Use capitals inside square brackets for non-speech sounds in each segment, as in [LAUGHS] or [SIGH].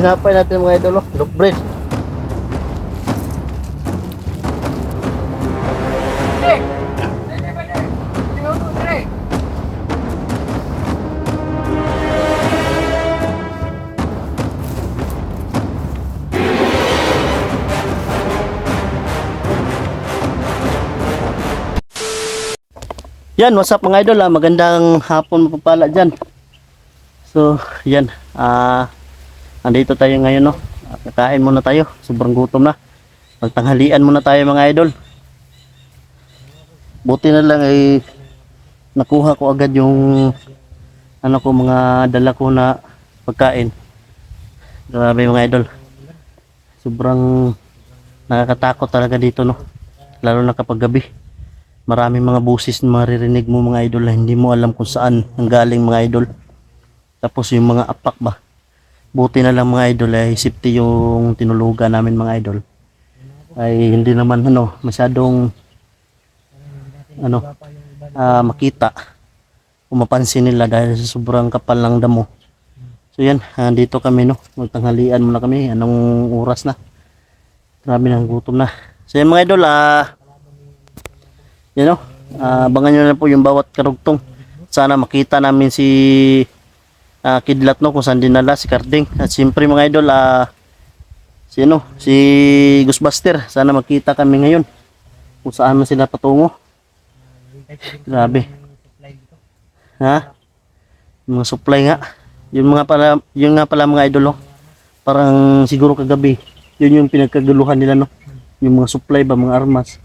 Hinapay natin mga idol, oh. look bread. Yan, what's up mga idol? Ah, magandang hapon mapapala dyan. So, yan. Ah, andito tayo ngayon, no? Kakain muna tayo. Sobrang gutom na. Magtanghalian muna tayo mga idol. Buti na lang ay nakuha ko agad yung ano ko mga dala ko na pagkain. Grabe mga idol. Sobrang nakakatakot talaga dito, no? Lalo na kapag gabi maraming mga busis na maririnig mo mga idol hindi mo alam kung saan ang galing mga idol. Tapos yung mga apak ba. Buti na lang mga idol ay safety yung tinulugan namin mga idol. Ay hindi naman ano masyadong ano ah, makita o mapansin nila dahil sa sobrang kapal ng damo. So yan, ah, dito kami no. Magtanghalian muna kami. Anong oras na? Grabe nang gutom na. So yan mga idol, ah yan o. Ah, abangan nyo na po yung bawat karugtong. Sana makita namin si ah, Kidlat no kung saan dinala si Carding. At siyempre mga idol, ah, si ano, si Ghostbuster. Sana makita kami ngayon kung saan man sila patungo. Grabe. Ha? Mga supply nga. Yung mga pala, yung nga pala mga idol, oh. parang siguro kagabi, yun yung pinagkaguluhan nila, no? Yung mga supply ba, mga armas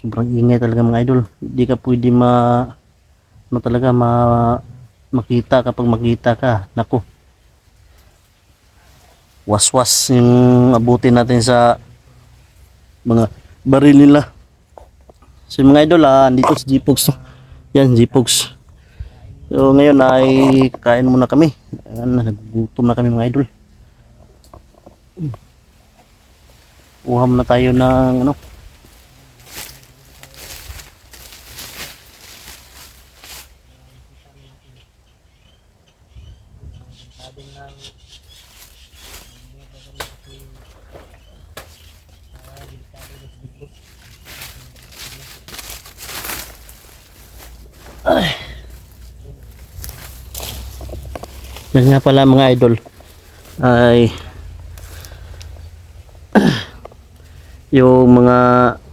sobrang ingay talaga mga idol hindi ka pwede ma ano talaga ma makita kapag makita ka nako waswas yung abutin natin sa mga baril nila. So mga idol ah, andito G-Pogs. To. yan G-Pogs. So ngayon ay kain muna kami. Ayan, nagugutom na kami mga idol. Uha muna tayo ng ano Yan nga pala mga idol. Ay [CLEARS THROAT] yung mga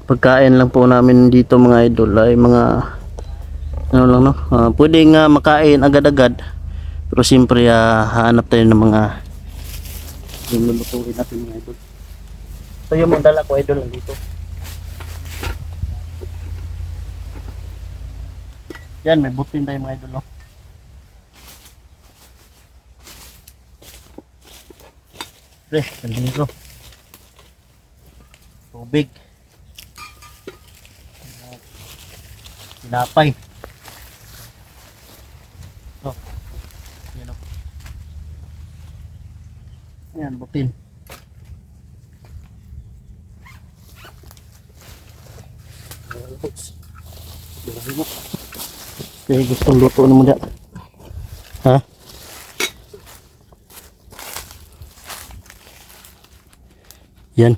pagkain lang po namin dito mga idol ay mga ano lang no? Ah, pwede nga makain agad-agad pero siyempre ah, hahanap tayo ng mga yung lulutuin natin mga idol. So yung mga dala ko idol dito. Yan may butin tayo mga idol no Pre, kaldero. Tubig. Tinapay. Ito. Yan o. Ayan, butin. Kaya gustong luto naman yan. Ha? Yan.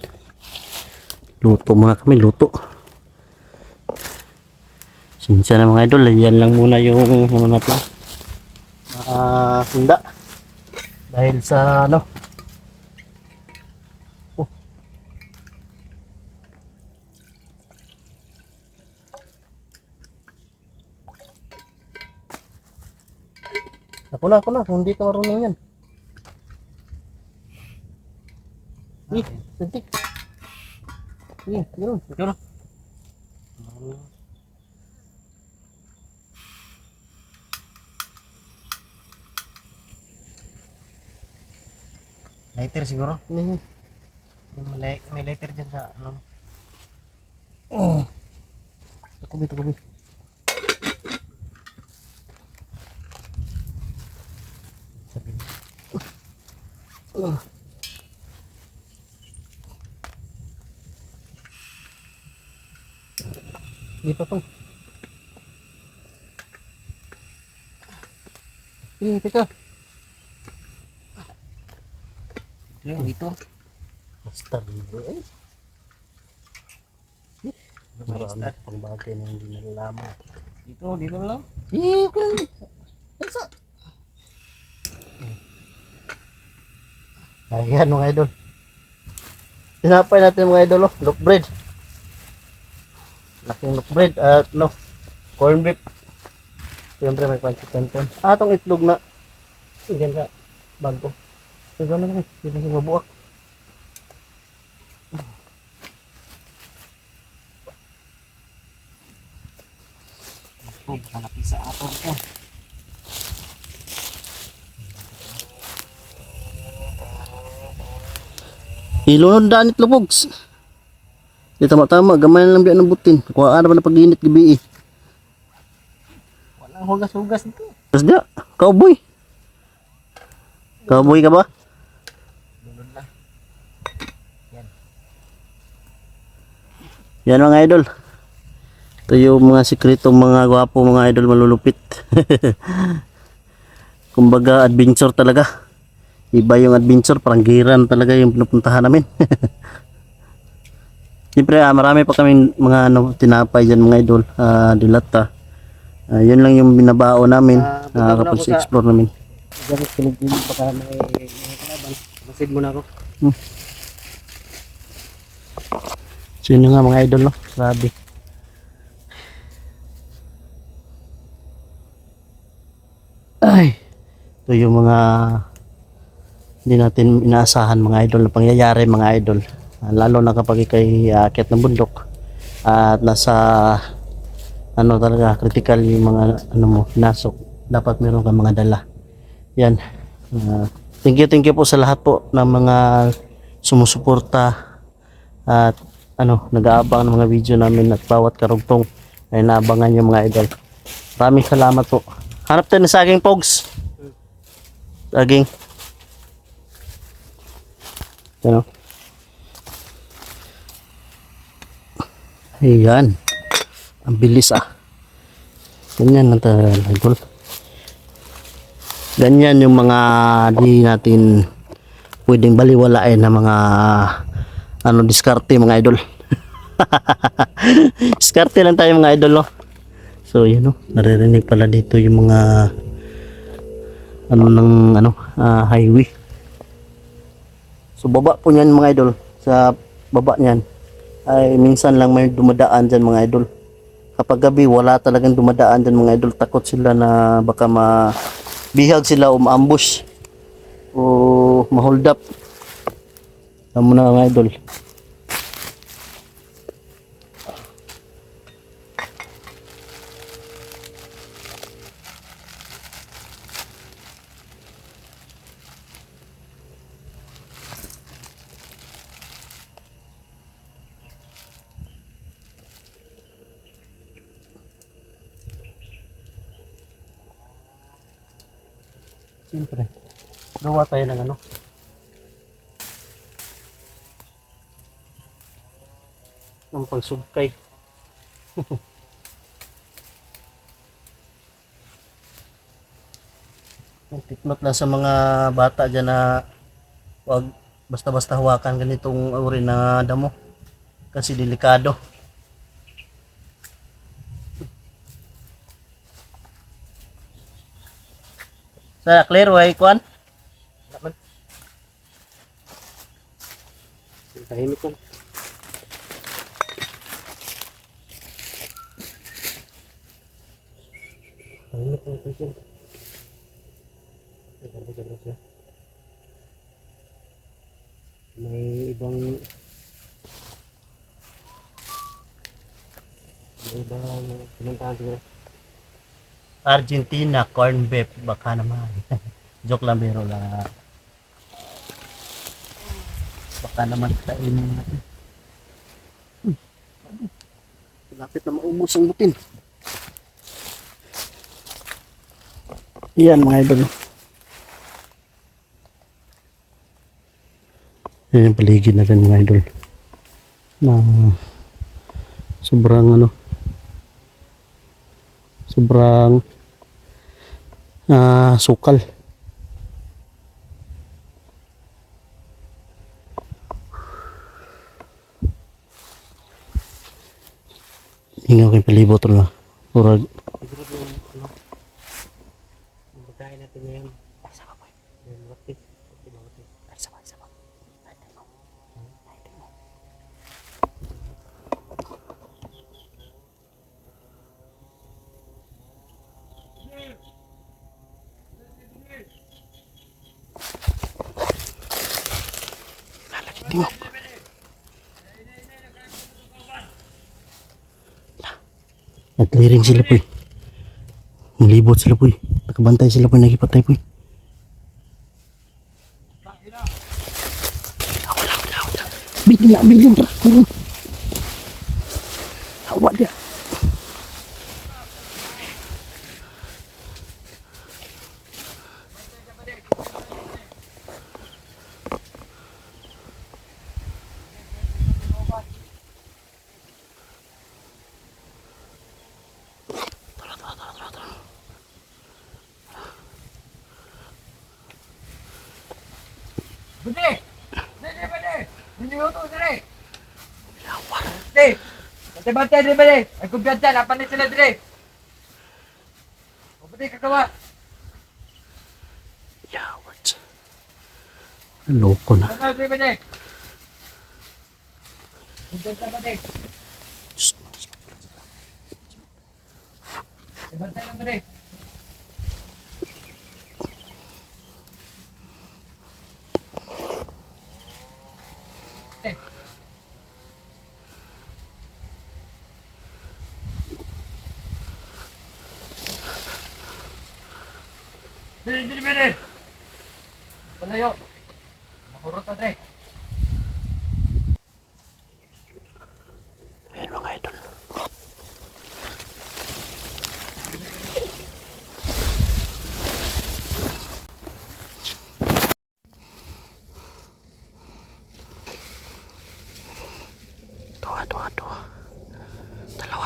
Luto muna kami, luto. Sinsya na mga idol, yan lang muna yung ano natin. Handa. Dahil sa ano. Oh. Ako na, ako na, hindi ka marunong yan. Ih, yun, ikaw na. Lighter siguro. Ini, May, may lighter dyan sa ano. oh. Takubi, takubi. Sabi. Uh. Di pa pang. Eh, teka. Yung dito. Master bro eh. Marami pang bagay na hindi nalalaman. Dito, dito lang. Eh, okay. Isa. Ayan mga idol. Tinapay natin mga idol, oh. look bread. Laking look bread at no, corn beef. Siyempre may pancit canton. Ah, itlog na. Yan ka, bago. Ito na lang, hindi na mabuak. Oh, hanapin sa atong ko. Ilunod daan itlog pogs. Di tama-tama, gamay na lang biya ng butin. Kuha na ba na pag-init gabi eh. Walang hugas-hugas dito. Tapos dia, cowboy. Cowboy ka ba? Lunod na. Yan mga idol. Ito yung mga sikretong mga gwapo mga idol malulupit. [LAUGHS] Kumbaga adventure talaga. Iba yung adventure, parang giran talaga yung pinupuntahan namin. [LAUGHS] Siyempre, ah, marami pa kaming mga ano, tinapay dyan mga idol. Ah, dilata. Ah, yun lang yung binabao namin. Ah, Uh, ako kapag sa- explore namin. Diyan, kinig-kinig baka may may kalaban. Masid mo na ako. So yun nga mga idol no. Grabe. Ay. Ito yung mga hindi natin inaasahan mga idol na pangyayari mga idol. Ah, lalo na kapag ikay aakyat ng bundok at nasa ano talaga critical yung mga ano mo nasok dapat meron kang mga dala yan Ah, thank you thank you po sa lahat po ng mga sumusuporta at ano, nag-aabang ng mga video namin at bawat karugtong ay naabangan yung mga idol. Maraming salamat po. Hanap tayo ng saging pogs. Saging. Ano? Ayan. Ang bilis ah. Ganyan lang idol. Ganyan yung mga di natin pwedeng baliwalain na mga ano diskarte mga idol [LAUGHS] diskarte lang tayo mga idol no so yun no naririnig pala dito yung mga ano ng ano ah, highway so baba po niyan mga idol sa baba niyan ay minsan lang may dumadaan dyan mga idol. Kapag gabi wala talagang dumadaan dyan mga idol. Takot sila na baka ma bihag sila o ma-ambush o ma-hold up. Tama na mga idol. Siyempre, gawa tayo ng ano, ng pagsubkay. [LAUGHS] Tikmat lang sa mga bata dyan na wag basta-basta hawakan ganitong uri na damo kasi delikado. Sa clear way kwan? Naman. Tahimik siya. May ibang may ibang pinuntahan siguro. Argentina corn beef baka naman. [LAUGHS] Joke lang biro lang. Baka naman kainin natin. Hmm. Lapit na maubos ang butin. Yan mga idol. Yan yung paligid na rin mga idol. Na sobrang ano sobrang uh, sukal Ingaw kay palibot ron na. Murag. Nag-clearing sila po eh. Nilibot sila po eh. Nakabantay sila po eh. Nagipatay po eh. Wala, wala, wala. Bude! Dede, bude! Hindi ko to, dede! Dede! Bantay-bantay, dede, bude! Ay kumpiyansa, napan na sila, dede! O, bude, kagawa! Yawat. Loko na. Ano, dede, bude! Kumpiyansa, bude!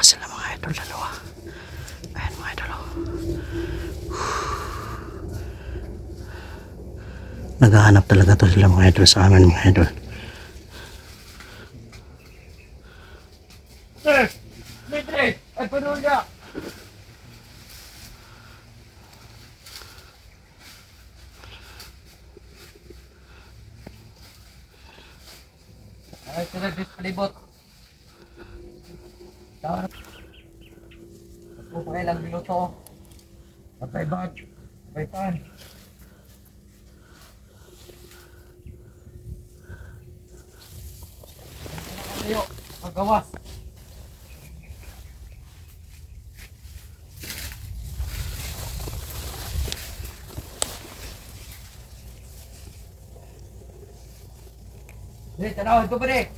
Dalawa sila mga idol, dalawa. Ayan mga idol. oh. Naghahanap talaga to sila mga idol sa amin mga idol. Dede! Dede! Ay, panulya! Ay, sila dis palibot. Tawag. Ako pa ilang minuto. Patay bag. Patay pan. Tayo, magawas. Dre, tanawan ko pa rin.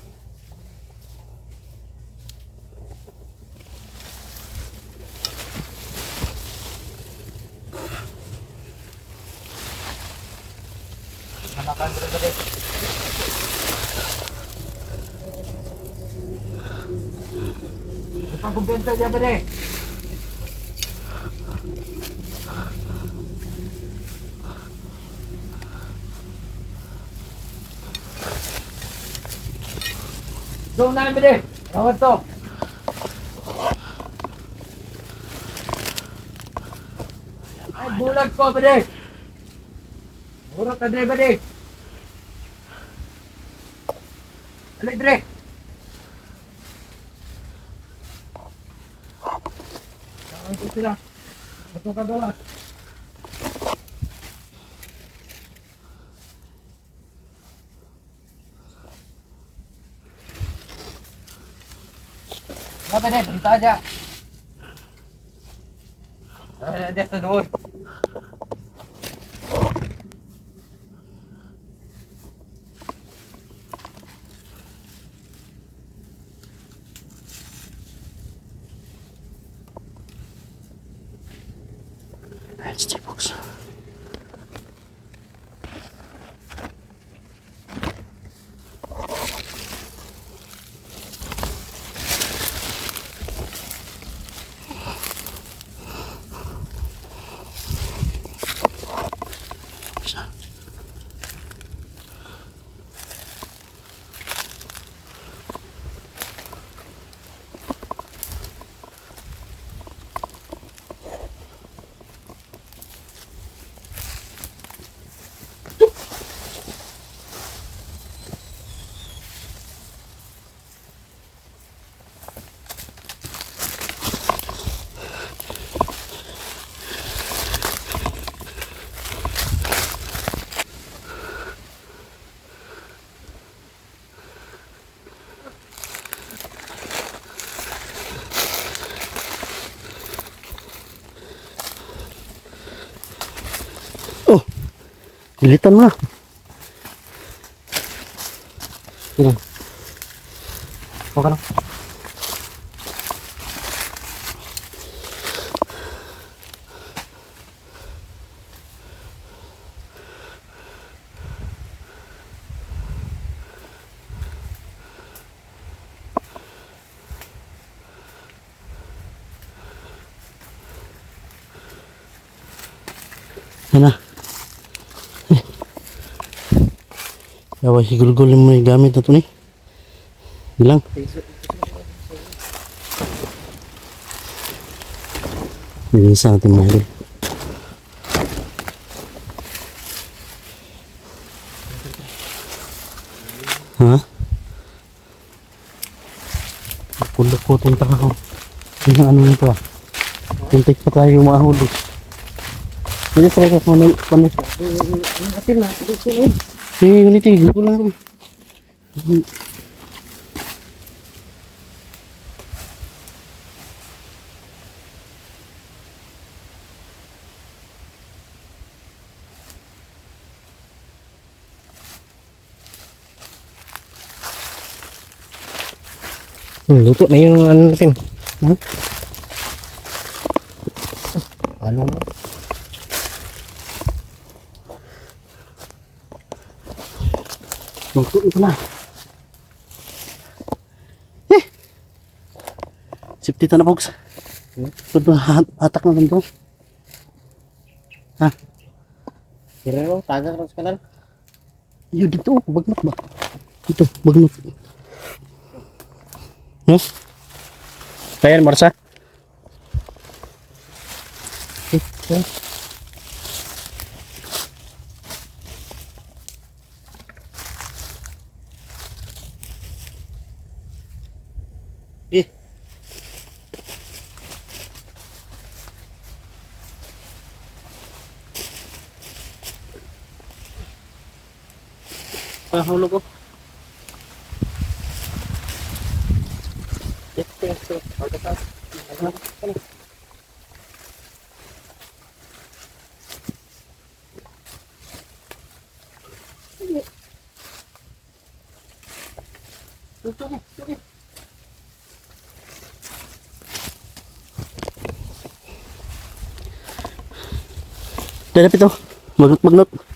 Hanakan ko pa rin. Ipagkumbenta niya pa rin. Doon na namin eh. Rawat to. Ay, bulag ko. Burak ka, dre, bade. Alik, dre. Saan ko sila? Ito ka gawas. Apa deh, kita aja. Eh, dia dulu. Ayan si J-Box. Isa. Pilitan mo na. Sige. Okay lang. Yan Yawa, sigulgul mo yung gamit na ito ni. Bilang. Bilisan natin mga idol. Ha? Kulok-kutin pa ako. Yung ano nito ah. Kuntik pa tayo mahulog. Ini saya ke mana mana Atin na. Sige. Ni ni tiga pulang. Hmm, luto na yung ano natin. Hmm? Ano? Luto ito na. Eh. Sipti na box. Hmm? Ito hatak na ganito. Ha? Kira lang, taga ka sa kanan. Yun dito, bagnot ba? Dito, bagnot. Hmm? Kaya Marsa? Eh, Pahulog ko. Dalap ito. Magnot, magnot.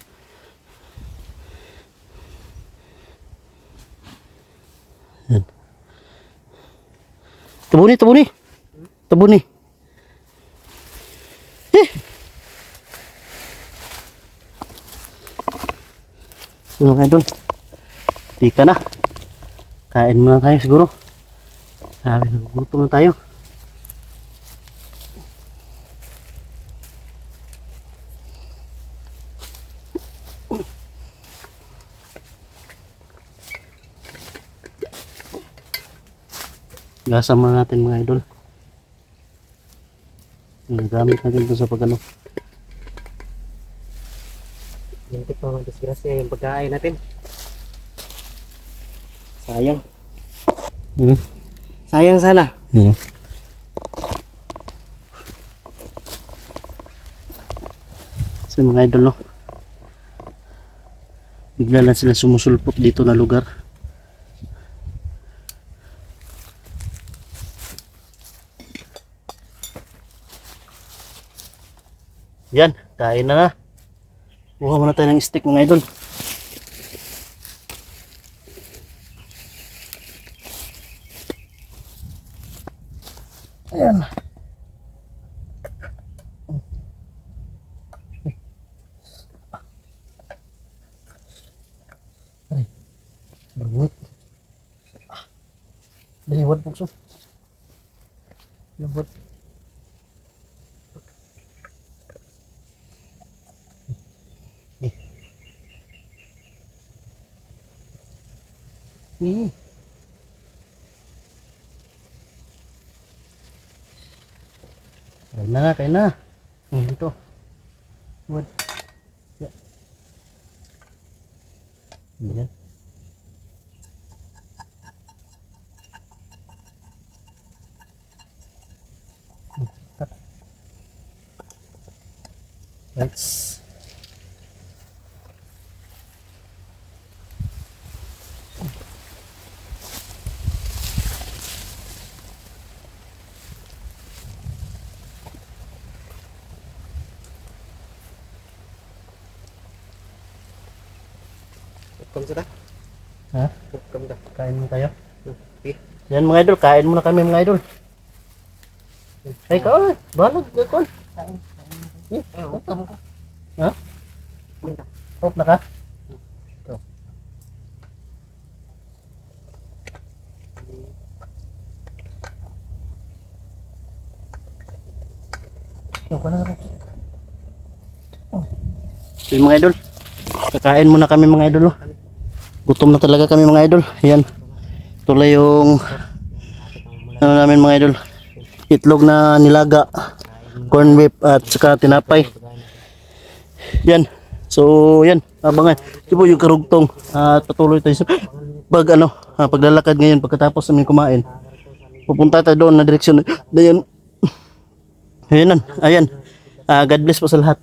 Yan. Tabuni, tabuni. Tabuni. Eh. So, mga idol. Tika na. Kain muna tayo siguro. Sabi, nagugutom na tayo. Gasa muna natin mga idol. Yung gamit natin ito sa pagano. Yung tip mga disgrasya yung pagkain natin. Sayang. Hmm. Sayang sana. Hmm. So mga idol no. Bigla lang sila sumusulpot dito na lugar. Yan, kain na na. Buha muna tayo ng stick mga idol. Ayan. Ay. Lambot. Ah. Daliwad po so. Lambot. Na, kain na. Hmm, ito. What? Yeah. Yan. Right. Welcome sila. Ha? Welcome da. Kain mo tayo. Okay. Yan mga idol, kain muna kami mga idol. Ay, ikaw, balag, ikaw. Eh, welcome ka. Ha? Hope na ka? Ito. Ito ka na. So, yung mga idol, kakain muna kami mga idol. oh. Gutom na talaga kami mga idol. Yan. Tuloy yung ano namin mga idol. Itlog na nilaga, corn beef at saka tinapay. Yan. So, yan. Abangan. Ito po yung karugtong. At patuloy tayo sa pag ano, ah, paglalakad ngayon pagkatapos namin kumain. Pupunta tayo doon na direksyon. Ayan. Ayan. Ayan. Ah, God bless po sa lahat.